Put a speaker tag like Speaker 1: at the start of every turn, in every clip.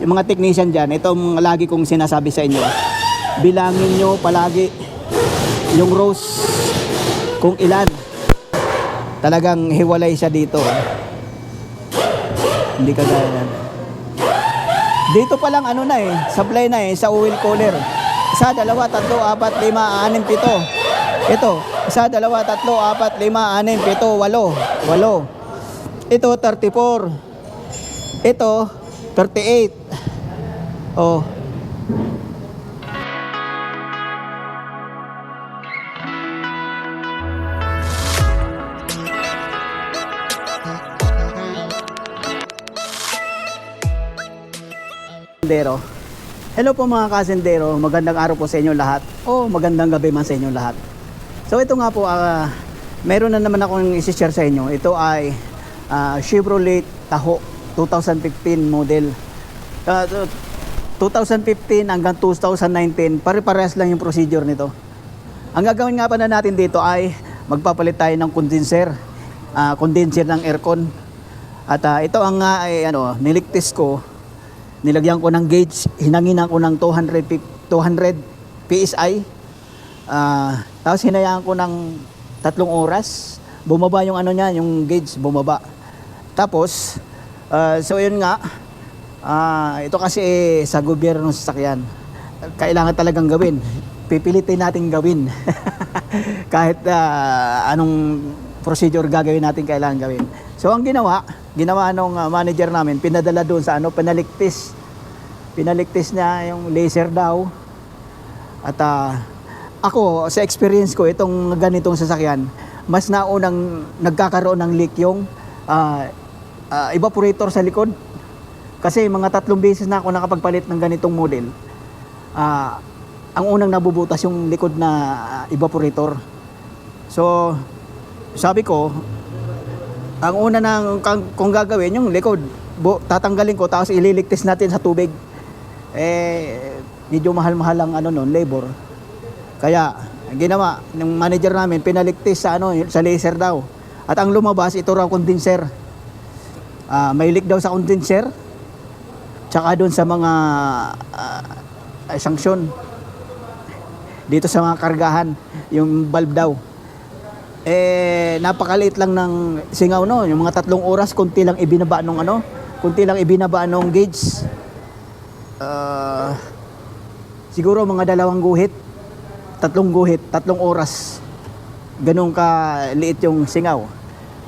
Speaker 1: yung mga technician dyan, itong lagi kong sinasabi sa inyo, bilangin nyo palagi yung rows kung ilan. Talagang hiwalay siya dito. Hindi kagaya yan. Dito pa lang ano na eh, supply na eh, sa oil cooler. Isa, dalawa, tatlo, apat, lima, anim, pito. Ito, isa, dalawa, tatlo, apat, lima, anim, pito, walo. Walo. Ito, 34. Ito, 38. Oh. Sendero. Hello po mga kasendero, magandang araw po sa inyo lahat o magandang gabi man sa inyo lahat. So ito nga po, uh, meron na naman akong isi-share sa inyo. Ito ay uh, Chevrolet Tahoe 2015 model. Uh, 2015 hanggang 2019, pare-parehas lang yung procedure nito. Ang gagawin nga pala natin dito ay magpapalit tayo ng condenser, uh, condenser ng aircon. At uh, ito ang uh, ay, ano, niliktis ko, nilagyan ko ng gauge, hinangin ko ng 200, 200 PSI. Uh, tapos hinayaan ko ng tatlong oras, bumaba yung ano niya, yung gauge, bumaba. Tapos, uh, so yun nga, Ah, ito kasi eh, sa gobyerno sasakyan. Kailangan talagang gawin. Pipilitin natin gawin. Kahit uh, anong procedure gagawin natin, kailangan gawin. So ang ginawa, ginawa nung uh, manager namin, pinadala doon sa ano, pinaliktis. Pinaliktis niya yung laser daw. At uh, ako, sa experience ko, itong ganitong sasakyan, mas naunang nagkakaroon ng leak yung uh, uh, evaporator sa likod kasi mga tatlong beses na ako nakapagpalit ng ganitong model, uh, ang unang nabubutas yung likod na uh, evaporator. So, sabi ko, ang una nang kung, kung gagawin yung likod, bu, tatanggalin ko tapos ililigtis natin sa tubig. Eh, medyo mahal-mahal ang ano noon, labor. Kaya, ginawa ng manager namin, pinaligtis sa ano, sa laser daw. At ang lumabas, ito raw condenser. Uh, may leak daw sa condenser. Tsaka doon sa mga uh, sanksyon. Dito sa mga kargahan, yung valve daw. Eh, napakaliit lang ng singaw no. Yung mga tatlong oras, konti lang ibinaba nung ano, konti lang ibinaba nung gauge. Uh, siguro mga dalawang guhit, tatlong guhit, tatlong oras. Ganun ka liit yung singaw.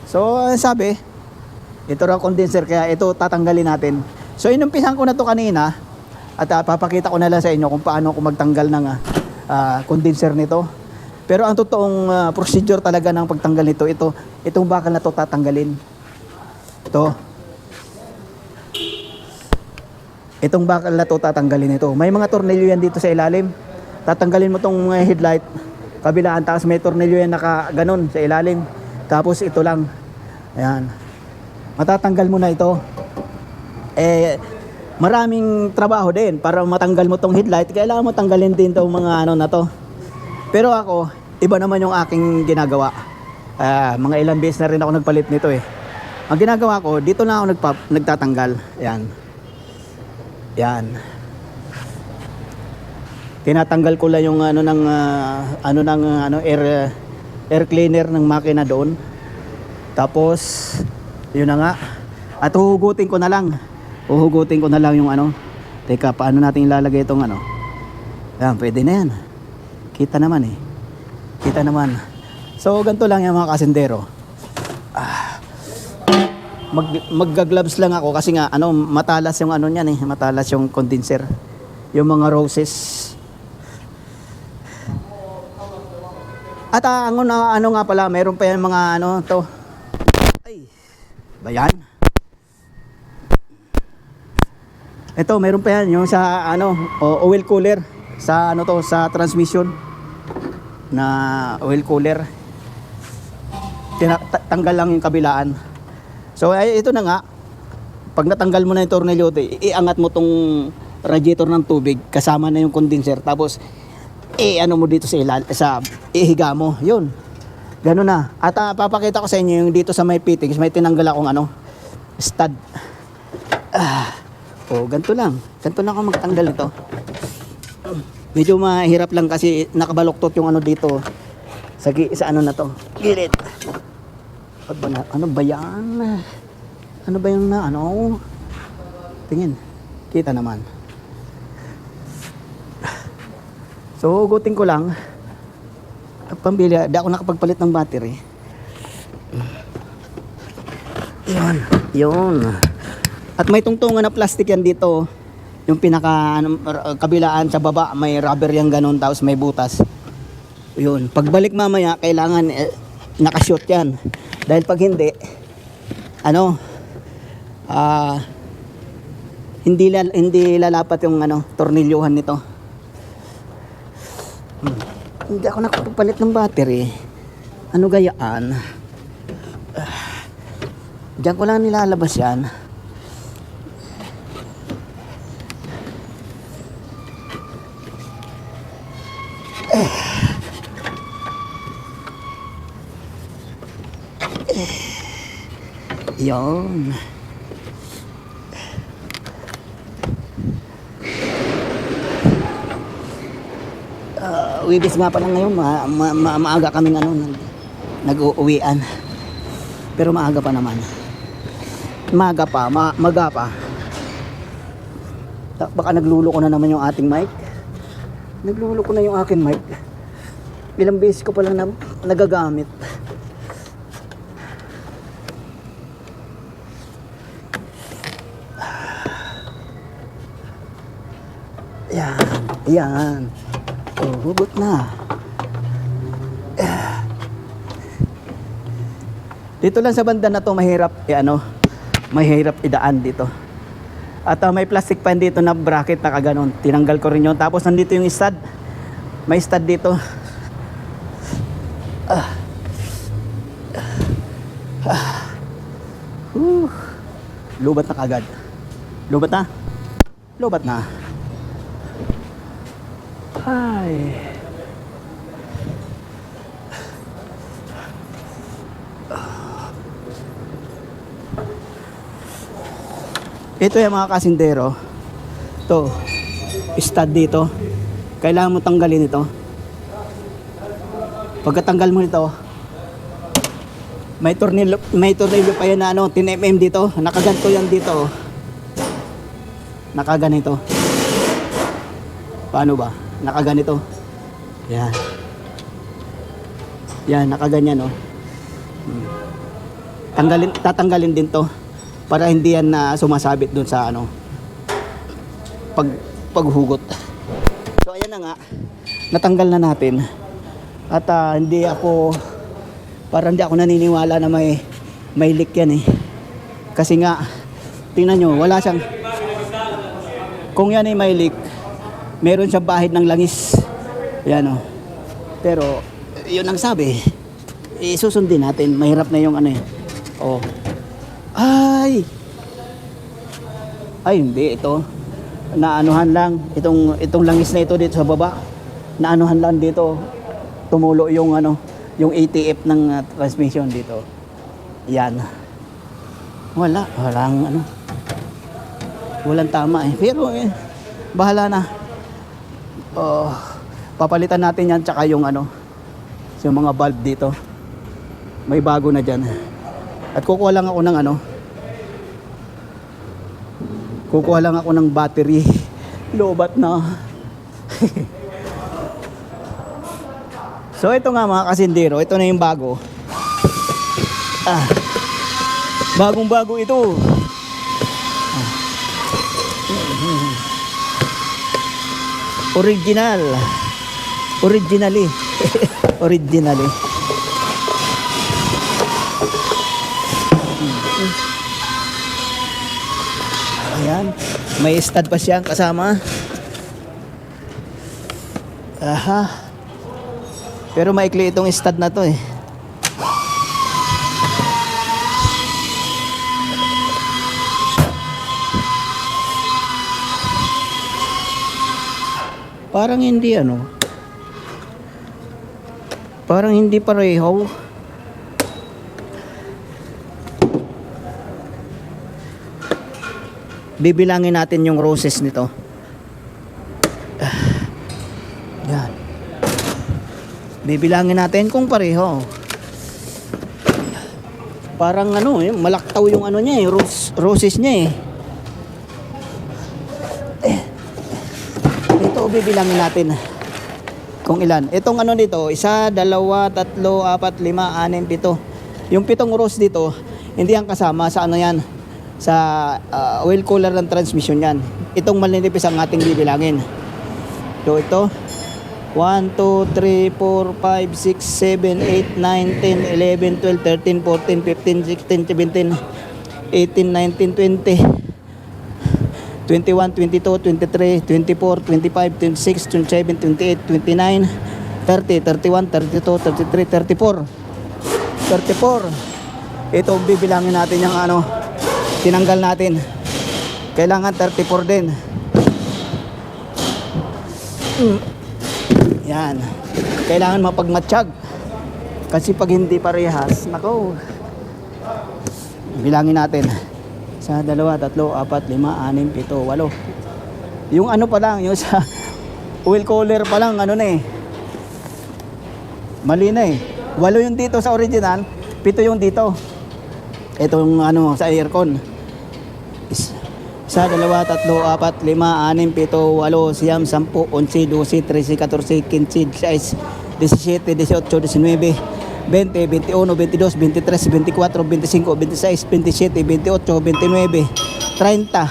Speaker 1: So, sabi, ito raw condenser kaya ito tatanggalin natin. So inumpisan ko na to kanina at uh, papakita ko na lang sa inyo kung paano ako magtanggal ng uh, condenser nito. Pero ang totoong uh, procedure talaga ng pagtanggal nito, ito, itong bakal na to tatanggalin. Ito. Itong bakal na to tatanggalin ito. May mga tornilyo yan dito sa ilalim. Tatanggalin mo tong uh, headlight kabilaan taas may tornilyo yan naka ganun sa ilalim. Tapos ito lang. Ayan. Matatanggal mo na ito eh maraming trabaho din para matanggal mo tong headlight kailangan mo tanggalin din tong mga ano na to pero ako iba naman yung aking ginagawa uh, mga ilang beses na rin ako nagpalit nito eh ang ginagawa ko dito na ako nagpa, nagtatanggal yan yan tinatanggal ko lang yung ano ng uh, ano ng ah, ano air air cleaner ng makina doon tapos yun na nga at hugutin ko na lang Uhugutin ko na lang yung ano. Teka, paano natin ilalagay itong ano? Ayan, pwede na yan. Kita naman eh. Kita naman. So, ganito lang yan mga kasendero. Ah. Mag, magga-gloves lang ako kasi nga ano, matalas yung ano niyan eh. Matalas yung condenser. Yung mga roses. At uh, ano, ano nga pala, mayroon pa yan mga ano to. Ay, bayan. Ito, meron pa yan, yung sa ano, oil cooler sa ano to, sa transmission na oil cooler. Tanggal lang yung kabilaan. So ay ito na nga. Pag natanggal mo na yung tornilyo, iangat mo tong radiator ng tubig kasama na yung condenser tapos eh ano mo dito sa ilal sa ihiga mo. Yun. Ganun na. At uh, papakita ko sa inyo yung dito sa may fittings, may tinanggal akong ano stud. O, ganito lang. Ganito lang ako magtanggal ito. Medyo mahirap lang kasi nakabaluktot yung ano dito sa, sa ano na to. Gilid. Ano, ano ba yan? Ano ba yung na ano? Tingin. Kita naman. So, gutin ko lang. Pambili, di ako nakapagpalit ng battery. Yun. Yun. At may tungtungan na plastic yan dito. Yung pinaka ano, uh, kabilaan sa baba, may rubber yan ganun tapos may butas. Yun. Pagbalik mamaya, kailangan eh, nakashoot yan. Dahil pag hindi, ano, ah, uh, hindi, lal hindi lalapat yung ano, tornilyuhan nito. Hmm. Hindi ako nakapapalit ng battery. Ano gayaan? Uh, Diyan ko lang nilalabas yan. Yon. Uh, ah, Wibis nga pala ngayon, ma ma ma maaga kami ano, nag-uuwian. Pero maaga pa naman. Maaga pa, ma maga pa. Baka nagluluko na naman yung ating mic. Nagluluko na yung akin mic. Ilang beses ko pala na nagagamit. Yan. Oh, na. Dito lang sa banda na to mahirap eh, ano, mahirap idaan dito. At uh, may plastic pan dito na bracket na kaganon. Tinanggal ko rin 'yon. Tapos nandito yung stud. May stud dito. Ah. Ah. Whew. Lubat na kagad. Lubat na. Lubat na. Ay. Ito yung mga kasindero. To Stud dito. Kailangan mo tanggalin ito. Pagkatanggal mo nito, may tornilyo, may tornilyo pa yan na ano, 10 mm dito. Nakaganto yan dito. Nakaganito. Paano ba? nakaganito. Yan. Yan, nakaganyan, no? Oh. Hmm. Tanggalin, tatanggalin din to para hindi yan na sumasabit dun sa ano pag paghugot. So ayan na nga, natanggal na natin. At uh, hindi ako parang hindi ako naniniwala na may may leak yan eh. Kasi nga tingnan nyo, wala siyang kung yan ay may leak, meron siyang bahid ng langis. Yan o. Oh. Pero, yun ang sabi. Isusundin natin. Mahirap na yung ano eh. Oh. Ay! Ay, hindi. Ito. Naanuhan lang. Itong, itong langis na ito dito sa baba. Naanuhan lang dito. Tumulo yung ano, yung ATF ng uh, transmission dito. Yan. Wala. Walang ano. Walang tama eh. Pero eh, bahala na uh, papalitan natin yan tsaka yung ano yung mga bulb dito may bago na dyan at kukuha lang ako ng ano kukuha lang ako ng battery lobat na so ito nga mga kasindero ito na yung bago ah, bagong bago ito original originally originally ayan may stud pa siyang kasama aha pero maikli itong stud na to eh Parang hindi ano. Parang hindi pareho. Bibilangin natin yung roses nito. Yan. Bibilangin natin kung pareho. Parang ano eh, malaktaw yung ano niya eh, roses niya eh. bibilangin natin kung ilan. Itong ano dito, isa, dalawa, tatlo, apat, lima, anim, pito. Yung pitong rows dito, hindi ang kasama sa ano yan, sa uh, oil cooler ng transmission yan. Itong malinipis ang ating bibilangin. So ito, 1, 2, 3, 4, 5, 6, 7, 8, 9, 10, 11, 12, 13, 14, 15, 16, 17, 18, 19, 20, 21, 22, 23, 24, 25, 26, 27, 28, 29, 30, 31, 32, 33, 34. 34. Ito bibilangin natin yung ano, tinanggal natin. Kailangan 34 din. Yan. Kailangan mapagmatsyag. Kasi pag hindi parehas, nako. Bilangin natin sa dalawa, tatlo, apat, lima, anim, pito, walo. Yung ano pa lang, yung sa oil cooler pa lang, ano na eh. Mali na eh. Walo yung dito sa original, pito yung dito. Itong ano, sa aircon. Sa dalawa, tatlo, apat, lima, anim, pito, walo, siyam, sampu, onsi, dosi, tresi, katorsi, kinsi, sais, 17, 18, 19, 20, 21, 22, 23, 24, 25, 26, 27, 28, 29, 30,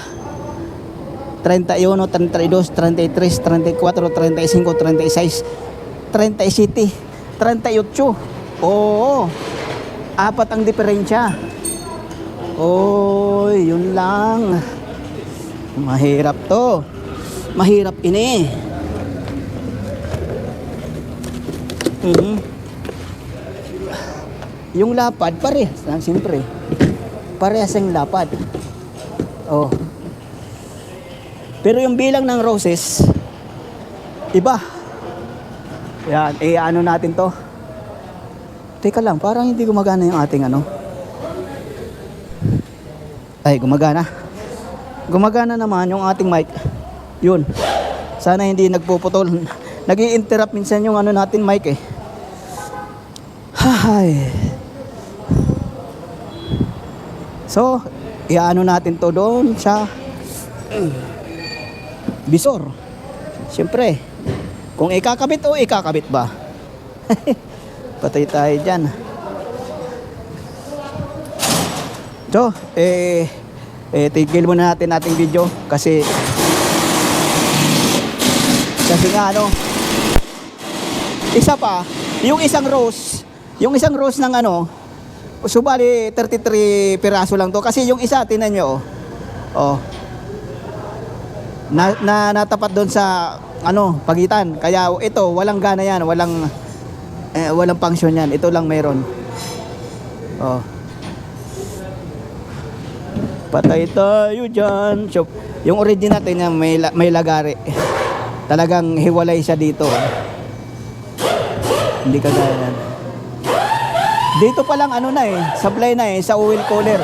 Speaker 1: 31, 32, 33, 34, 35, 36, 37, 38. Oo. Apat ang diferensya. Oy, yun lang. Mahirap to. Mahirap ini. Mm-hmm. Yung lapad, pare lang, siyempre. Parehas ang lapad. Oh. Pero yung bilang ng roses, iba. Yan, eh ano natin to? Teka lang, parang hindi gumagana yung ating ano. Ay, gumagana. Gumagana naman yung ating mic. Yun. Sana hindi nagpuputol. nag interrupt minsan yung ano natin mic eh. Hay. So, iano natin to doon sa bisor. Siyempre, kung ikakabit o ikakabit ba? Patay tayo dyan. So, eh, eh tigil muna natin ating video kasi kasi nga ano isa pa, yung isang rose, yung isang rose ng ano, So bali 33 piraso lang to kasi yung isa tinan nyo oh. Oh. Na, na natapat doon sa ano, pagitan. Kaya ito walang gana yan, walang eh, walang pangsyon yan. Ito lang meron. Oh. Patay tayo dyan. So, yung original natin na may, may lagari. Talagang hiwalay siya dito. Hindi kagaya yan. Dito pa lang ano na eh, sablay na eh sa oil cooler.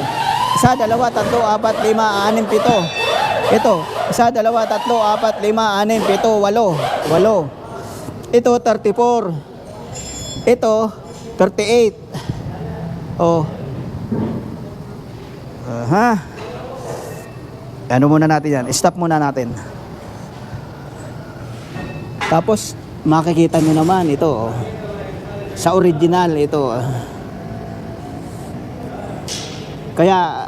Speaker 1: Isa, dalawa, tatlo, apat, lima, anim, pito. Ito, isa, dalawa, tatlo, apat, lima, anim, pito, walo. Walo. Ito, 34. Ito, 38. Oh. Aha. Ano muna natin yan? Stop muna natin. Tapos, makikita nyo naman ito. Oh sa original ito ah. Kaya,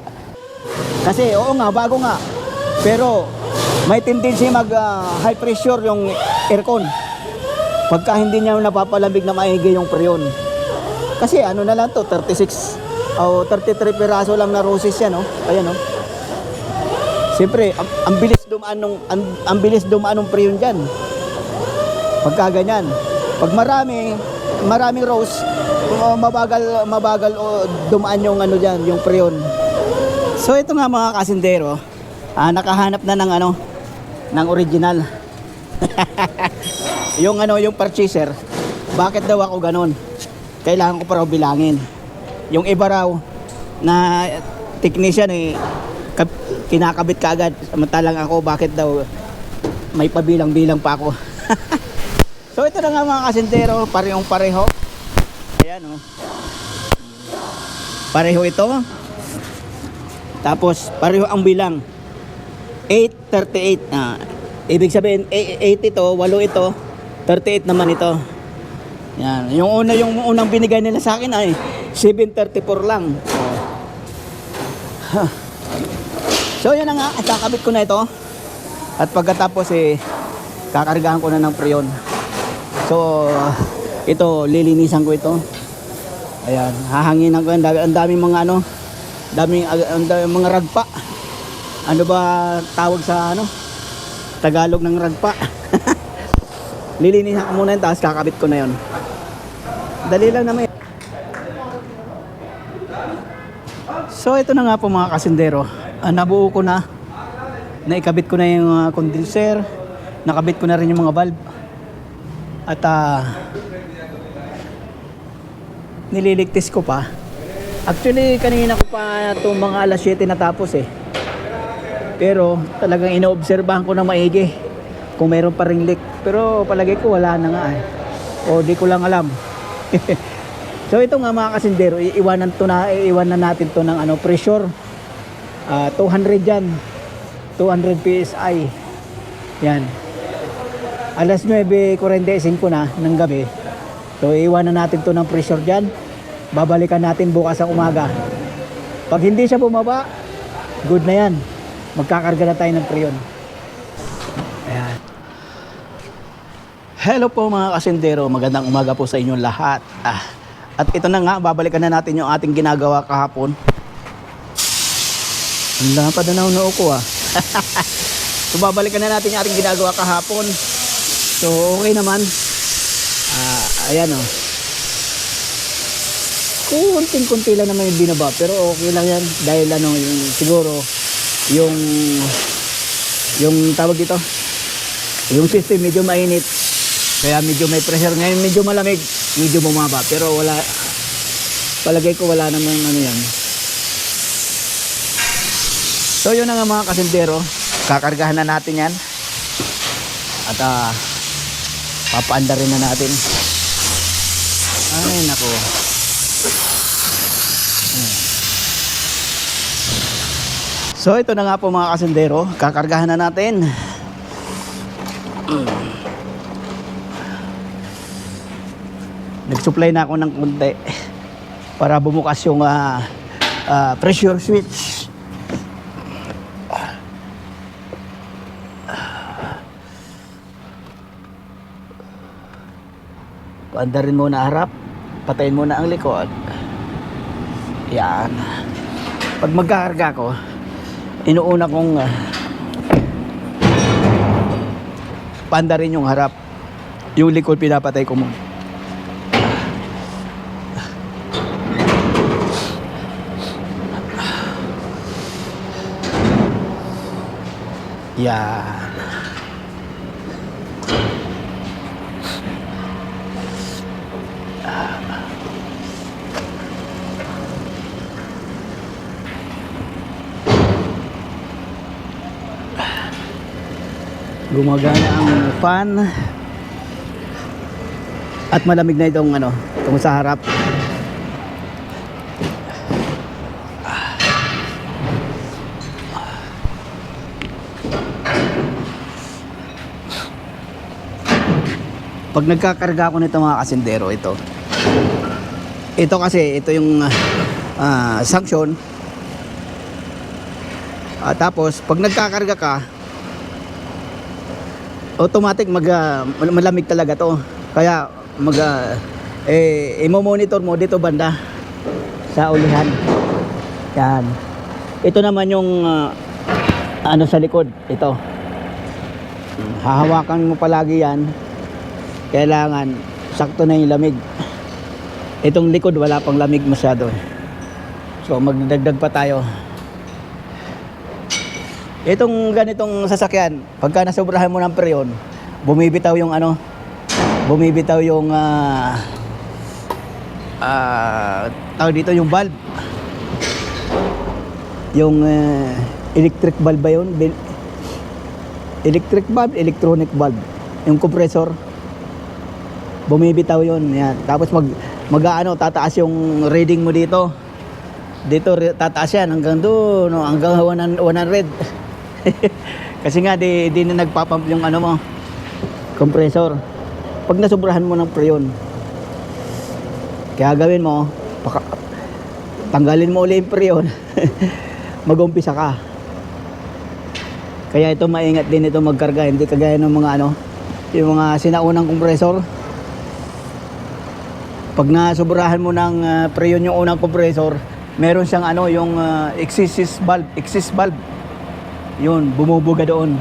Speaker 1: kasi oo nga, bago nga. Pero, may tendency mag uh, high pressure yung aircon. Pagka hindi niya napapalamig na maigi yung prion. Kasi ano na lang to, 36 o oh, 33 piraso lang na roses yan, no? Oh. Ayan, no? Oh. Siyempre, ang, ang bilis dumaan nung ang, ang bilis dumaan ng prion diyan. Pagka ganyan. Pag marami, maraming rose, uh, mabagal mabagal uh, dumaan yung ano diyan, yung prion. So ito nga mga kasindero, ah, nakahanap na ng ano ng original. yung ano, yung purchaser. Bakit daw ako ganun? Kailangan ko para bilangin. Yung iba raw na technician eh kinakabit kagad samantalang ako bakit daw may pabilang-bilang pa ako so ito na nga mga kasentero parehong pareho Ayan oh. Pareho ito. Tapos pareho ang bilang. 838 na. Ah, ibig sabihin 8 ito, 8 ito, 38 naman ito. Yan, yung una yung unang binigay nila sa akin ay 734 lang. So yun na nga, kakabit ko na ito. At pagkatapos eh kakargahan ko na ng preyon. So ito lilinisan ko ito. Ayan, hahangin ko. Ang dami, ang daming mga ano, daming, ang daming mga ragpa. Ano ba tawag sa ano? Tagalog ng ragpa. Lilinisan ko muna yun, tapos kakabit ko na yon. Dali lang naman yun. So ito na nga po mga kasindero. Uh, nabuo ko na. Naikabit ko na yung uh, condenser. Nakabit ko na rin yung mga valve. At uh, nililigtis ko pa. Actually, kanina ko pa itong mga alas 7 natapos eh. Pero talagang inoobserbahan ko ng maigi kung meron pa ring leak. Pero palagay ko wala na nga eh. O di ko lang alam. so ito nga mga kasindero, iiwanan to na iiwanan natin to ng ano pressure uh, ah, 200 yan. 200 PSI. Yan. Alas 9:45 na ng gabi So iiwanan natin to ng pressure dyan. Babalikan natin bukas sa umaga. Pag hindi siya bumaba, good na yan. Magkakarga na tayo ng prion. Ayan. Hello po mga kasendero. Magandang umaga po sa inyong lahat. Ah, at ito na nga, babalikan na natin yung ating ginagawa kahapon. Ang lapad na naunoo ko ah. so babalikan na natin yung ating ginagawa kahapon. So okay naman uh, ayan o oh. kunting-kunti lang naman yung binaba pero okay lang yan dahil ano yung, siguro yung yung tawag dito yung system medyo mainit kaya medyo may pressure ngayon medyo malamig medyo bumaba pero wala palagay ko wala naman ano yan so yun na nga mga kasintero kakargahan na natin yan at uh, papaanda rin na natin ay nako so ito na nga po mga kasendero kakargahan na natin nagsupply na ako ng konti para bumukas yung uh, uh, pressure switch andarin muna harap. Patayin muna ang likod. Yan. Pag magkakarga ko, inuuna kong uh, pandarin yung harap. Yung likod pinapatay ko muna. Yeah. gumagana ang fan at malamig na itong ano itong sa harap pag nagkakarga ako nito mga kasindero ito ito kasi ito yung uh, sanction uh, tapos pag nagkakarga ka automatic mag uh, malamig talaga to kaya mag uh, eh imo-monitor mo dito banda sa ulihan yan ito naman yung uh, ano sa likod ito hahawakan mo palagi yan kailangan sakto na yung lamig itong likod wala pang lamig masyado so magdadagdag pa tayo Itong ganitong sasakyan, pagka nasobrahan mo ng preyon, bumibitaw yung ano, bumibitaw yung uh, uh, tawag dito yung bulb. Yung uh, electric bulb ba yun? electric bulb, electronic bulb. Yung compressor, bumibitaw yun. Yan. Tapos mag, mag ano, tataas yung reading mo dito dito tataas yan hanggang doon no, hanggang 100 Kasi nga di, di na nagpapump yung ano mo compressor. Pag nasubrahan mo ng preyon. Kaya gawin mo, paka, tanggalin mo ulit yung preyon. Mag-umpisa ka. Kaya ito maingat din ito magkarga, hindi kagaya ng mga ano, yung mga sinaunang compressor. Pag nasubrahan mo ng uh, ah, preyon yung unang compressor, meron siyang ano, yung uh, ah, exist valve, exist valve yun bumubuga doon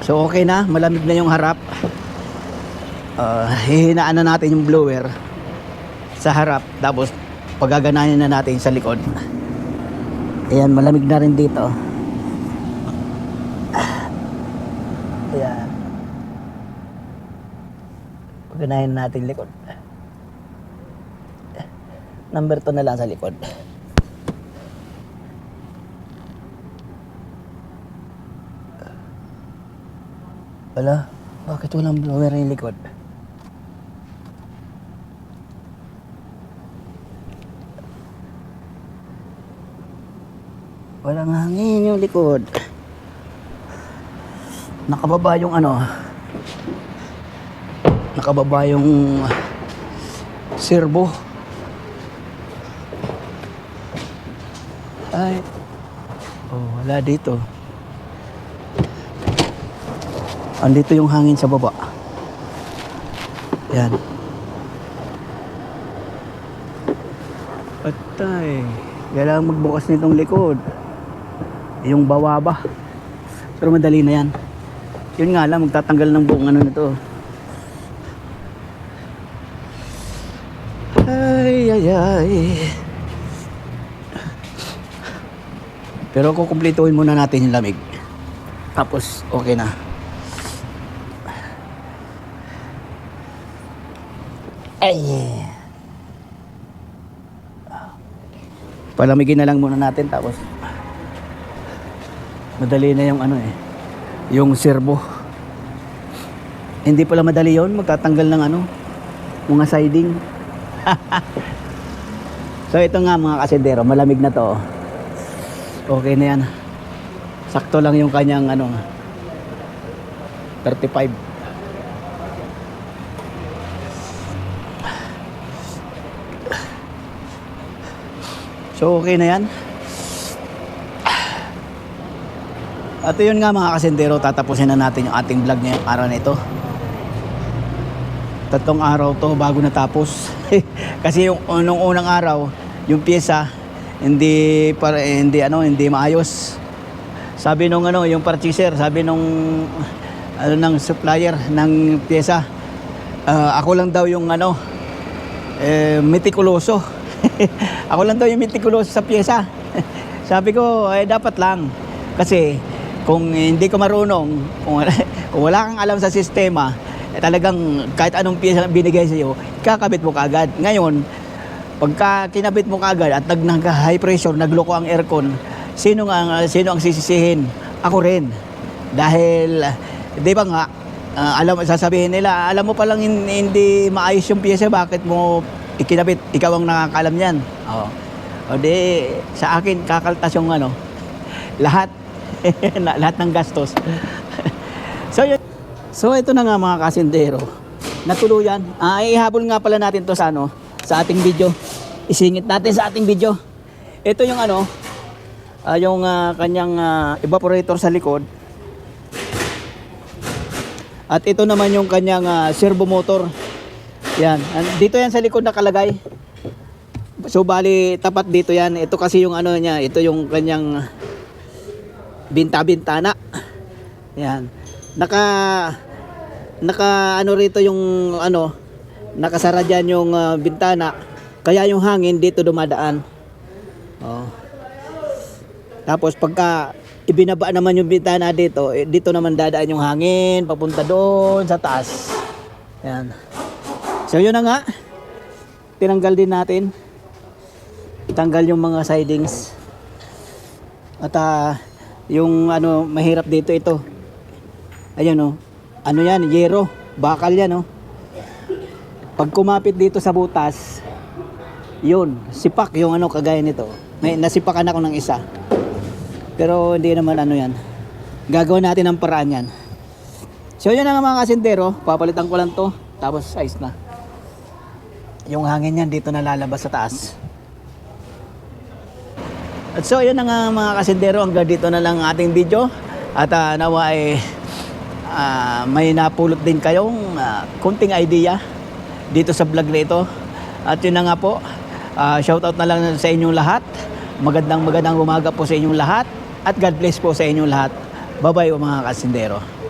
Speaker 1: so okay na malamig na yung harap uh, hihinaan na natin yung blower sa harap tapos pagaganahin na natin sa likod ayan malamig na rin dito ayan pagaganahin natin likod number 2 na lang sa likod Ala, bakit walang blower yung likod? Walang hangin yung likod. Nakababa yung ano. Nakababa yung serbo. Ay. Oh, wala dito. Andito yung hangin sa baba. Yan. Patay. Kailangan magbukas nitong likod. Yung bawaba. Pero madali na yan. Yun nga lang, magtatanggal ng buong ano nito. Ay, ay, ay. Pero kukumplituhin muna natin yung lamig. Tapos, okay na. Eh, Ay. Palamigin na lang muna natin tapos madali na yung ano eh yung serbo hindi pala madali yon magtatanggal ng ano mga siding so ito nga mga kasidero malamig na to oh. okay na yan sakto lang yung kanyang ano 35 So, okay na yan. At yun nga mga kasendero, tatapusin na natin yung ating vlog ngayong araw na ito. Tatlong araw to bago natapos. Kasi yung unang unang araw, yung pyesa hindi para eh, hindi ano, hindi maayos. Sabi nung ano, yung purchaser, sabi nung ano ng supplier ng pyesa, uh, ako lang daw yung ano, eh, metikuloso. ako lang daw yung mitikuloso sa pyesa. Sabi ko, eh, dapat lang. Kasi kung hindi ko marunong, kung, kung wala kang alam sa sistema, eh, talagang kahit anong pyesa binigay sa iyo, kakabit mo kaagad. Ngayon, pagka kinabit mo kaagad at nag, nag high pressure, nagloko ang aircon, sino nga sino ang sisisihin? Ako rin. Dahil 'di ba nga uh, alam sasabihin nila, alam mo pa lang hindi maayos yung pyesa, bakit mo ikinabit, ikaw ang nakakalam niyan. Oo. O di, sa akin, kakaltas yung ano, lahat, lahat ng gastos. so, yun. So, ito na nga mga kasindero. Natuluyan. Ah, ihabol nga pala natin to sa ano, sa ating video. Isingit natin sa ating video. Ito yung ano, uh, yung uh, kanyang uh, evaporator sa likod. At ito naman yung kanyang uh, servo motor yan. Dito yan sa likod nakalagay. So bali tapat dito yan. Ito kasi yung ano niya, ito yung kanyang binta-bintana. Yan. Naka naka ano rito yung ano nakasara diyan yung uh, bintana kaya yung hangin dito dumadaan. Oh. Tapos pagka ibinaba naman yung bintana dito, eh, dito naman dadaan yung hangin papunta doon sa taas. Yan. So yun na nga. Tinanggal din natin. Tanggal yung mga sidings. At uh, yung ano mahirap dito ito. Ayun oh. Ano yan? Yero. Bakal yan oh. Pag kumapit dito sa butas, yun, sipak yung ano kagaya nito. May nasipakan ako ng isa. Pero hindi naman ano yan. Gagawin natin ang paraan yan. So yun na nga mga kasintero. Papalitan ko lang to. Tapos size na yung hangin niyan dito nalalabas sa taas. At so ayun na nga mga kasindero, hanggang dito na lang ating video. At uh, nawa ay uh, may napulot din kayong uh, kunting idea dito sa vlog na ito. At yun na nga po, uh, shoutout na lang sa inyong lahat. Magandang magandang umaga po sa inyong lahat. At God bless po sa inyong lahat. Bye-bye mga kasindero.